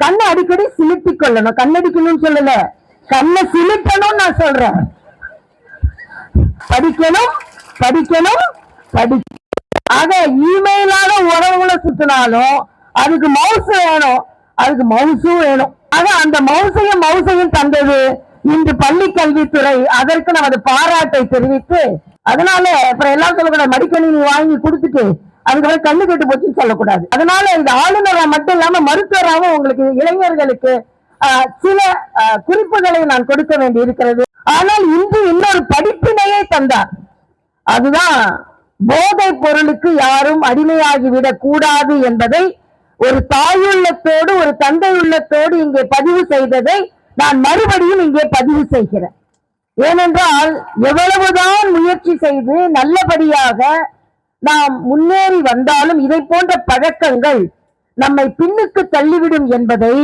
கண்ணை அடிக்கடி சிலுத்தி கொள்ளணும். கண்ணடிக்கணும்னு சொல்லல. கண்ணை சிமிட்டணும் நான் சொல்றேன். படிக்கணும் படிக்கணும் படி. ஆக இமெயிலான உறவுகளை சுத்தினாலும் அதுக்கு மவுசு வேணும். அதுக்கு மவுசும் வேணும். ஆக அந்த மவுசையும் மவுசையும் தந்தது இன்று பள்ளி கல்வித்துறை. அதற்கு நமது பாராட்டை தெரிவித்து அதனால அப்புறம் எல்லாம் சொல்லக்கூடாது மடிக்கணினி வாங்கி கொடுத்துட்டு அதுக்கப்புறம் கண்ணு கெட்டு போச்சுன்னு சொல்லக்கூடாது. அதனால இந்த ஆளுநரா மட்டும் இல்லாம மருத்துவராகவும் உங்களுக்கு இளைஞர்களுக்கு ஆஹ், சில குறிப்புகளை நான் கொடுக்க வேண்டி இருக்கிறது. ஆனால் இன்று இன்னொரு படிப்பினையை தந்தார். அதுதான் போதை பொருளுக்கு யாரும் அடிமையாகிவிடக் கூடாது என்பதை ஒரு தாயுள்ளத்தோடு ஒரு தந்தை உள்ளத்தோடு இங்கே பதிவு செய்ததை நான் மறுபடியும் இங்கே பதிவு செய்கிறேன். ஏனென்றால் எவ்வளவுதான் முயற்சி செய்து நல்லபடியாக நாம் முன்னேறி வந்தாலும் இதை போன்ற பழக்கங்கள் நம்மை பின்னுக்கு தள்ளிவிடும் என்பதை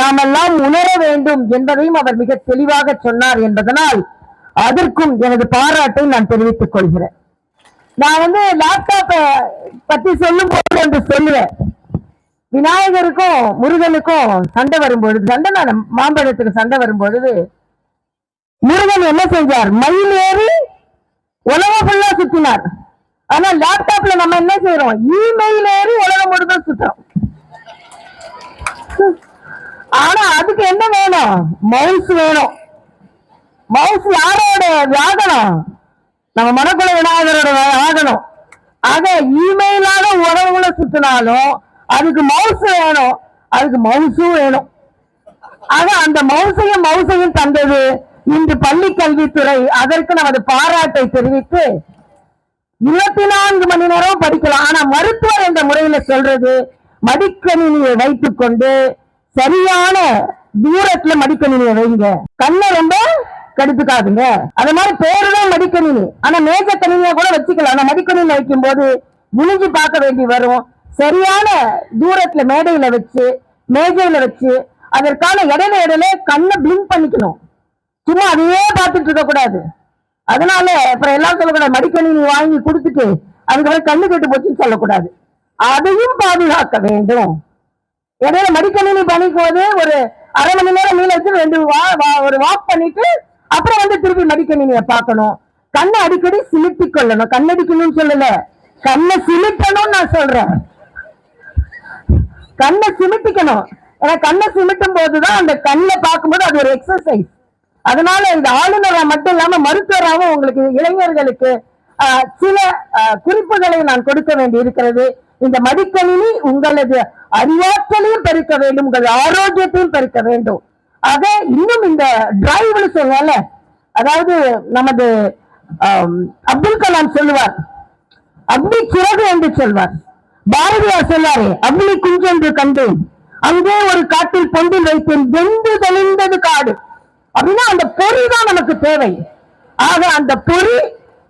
நாமெல்லாம் உணர வேண்டும் என்பதையும் அவர் மிக தெளிவாக சொன்னார் என்பதனால் அதற்கும் எனது பாராட்டை நான் தெரிவித்துக் கொள்கிறேன். நான் வந்து லேப்டாப்பை பத்தி சொல்லும் போது என்று சொல்லுவேன். விநாயகருக்கும் முருகனுக்கும் சண்டை வரும்பொழுது சண்டை நான் மாம்பழத்துக்கு சண்டை வரும்பொழுது முருகன் என்ன செஞ்சார்? மயில் ஏறி உலகம் ஃபுல்லா சுத்தினார். ஆனா லேப்டாப்ல நம்ம என்ன செய்யறோம் இமெயில் ஏறி உலகம் முழுதும் சுத்தம் ஆனா அதுக்கு என்ன வேணும்? மவுஸ் வேணும். மவுஸ் யாரோட வாகனம்? நம்ம மனக்குல விநாயகரோட வாகனம். ஆக இமெயிலான உறவுகளை சுத்தினாலும் அதுக்கு மவுஸ் வேணும். அதுக்கு மவுஸும் வேணும். ஆக அந்த மவுசையும் மவுசையும் தந்தது இன்று பள்ளி கல்வித்துறை. அதற்கு நமது பாராட்டை தெரிவித்து இருபத்தி நான்கு மணி நேரம் படிக்கலாம். ஆனா மருத்துவர் என்ற முறையில சொல்றது மடிக்கணினியை வைத்துக் கொண்டு சரியான தூரத்துல மடிக்கணினியை வைங்க. கண்ணை ரொம்ப கடுத்துக்காதுங்க அது மாதிரி பேருதான் மடிக்கணினி. ஆனா மேஜ கணினியா கூட வச்சுக்கலாம். ஆனா மடிக்கணினி வைக்கும் போது குனிஞ்சு பார்க்க வேண்டி வரும். சரியான தூரத்துல மேடையில வச்சு மேஜையில வச்சு அதற்கான இடையில இடையில கண்ணை பிளிங்க் பண்ணிக்கணும். சும்மா அதையே பார்த்துட்டு இருக்க கூடாது அதனால அப்புறம் எல்லாம் சொல்லக்கூடாது மடிக்கணினி வாங்கி கொடுத்துட்டு அதுக்கப்புறம் கண்ணு கெட்டு போச்சுன்னு சொல்லக்கூடாது. அதையும் பாதுகாக்க வேண்டும். இடையில மடிக்கணினி பண்ணிக்கும் போது ஒரு அரை மணி நேரம் மீன் வச்சு ரெண்டு வா- வா- ஒரு வாக் பண்ணிட்டு அப்புறம் வந்து திருப்பி மடிக்கணினியை பார்க்கணும். கண்ணை அடிக்கடி சிமிட்டிக் கொள்ளணும். கண்ணடிக்கணும்னு சொல்லல. கண்ணை சிமிட்டணும் நான் சொல்றேன். கண்ணை சிமிட்டிக்கணும். ஏன்னா கண்ணை சிமிட்டும் போதுதான் அந்த கண்ணை பார்க்கும்போது அது ஒரு எக்ஸசைஸ் அதனால இந்த ஆளுநரா மட்டும் இல்லாம மருத்துவராகவும் உங்களுக்கு இளைஞர்களுக்கு ஆஹ், சில குறிப்புகளை நான் கொடுக்க வேண்டி இருக்கிறது இந்த மடிக்கணினி உங்களது அறிவாற்றலையும் பெருக்க வேண்டும் உங்களது ஆரோக்கியத்தையும் பெருக்க வேண்டும். ஆக இன்னும் இந்த டிரைவ்னு சொல்லுவாங்கல்ல அதாவது நமது அப்துல் கலாம் சொல்லுவார் அக்னி சிறகு என்று சொல்வார். பாரதியார் சொல்லாரே அக்னி குஞ்சு என்று கண்டேன். அங்கே ஒரு காட்டில் பொந்தில் வைத்தேன். வெந்து தெளிந்தது காடு. அப்படின்னா அந்த பொறி தான் நமக்கு தேவை. ஆக அந்த பொறி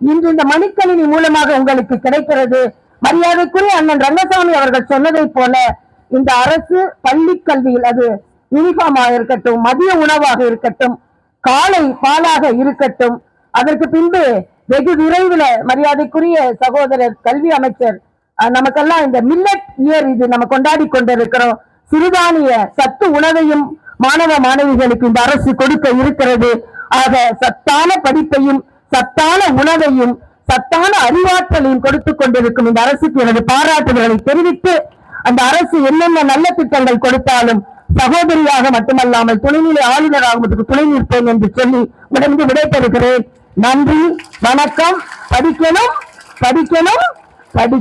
இன்று இந்த மணிக்கணினி மூலமாக உங்களுக்கு கிடைக்கிறது. மரியாதைக்குரிய அண்ணன் ரங்கசாமி அவர்கள் சொன்னதைப் போல இந்த அரசு பள்ளி கல்வியில் அது யூனிஃபார்மாக இருக்கட்டும் மதிய உணவாக இருக்கட்டும் காலை பாலாக இருக்கட்டும். அதற்கு பின்பு வெகு விரைவில் மரியாதைக்குரிய சகோதரர் கல்வி அமைச்சர் நமக்கெல்லாம் இந்த மில்லட் இயர் இது நம்ம கொண்டாடி கொண்டிருக்கிறோம். சிறுதானிய சத்து உணவையும் மாணவ மாணவிகளுக்கு இந்த அரசு கொடுக்க இருக்கிறது. ஆக சத்தான படிப்பையும் சத்தான உணவையும் சத்தான அறிவாற்றலையும் கொடுத்துக் கொண்டிருக்கும் இந்த அரசுக்கு எனது பாராட்டுதல்களை தெரிவித்து அந்த அரசு என்னென்ன நல்ல திட்டங்கள் கொடுத்தாலும் சகோதரியாக மட்டுமல்லாமல் துணைநிலை ஆளுநர் மட்டும் துணை நிற்பேன் என்று சொல்லி உடனே விடைபெறுகிறேன். நன்றி வணக்கம். படிக்கணும் படிக்கணும் படி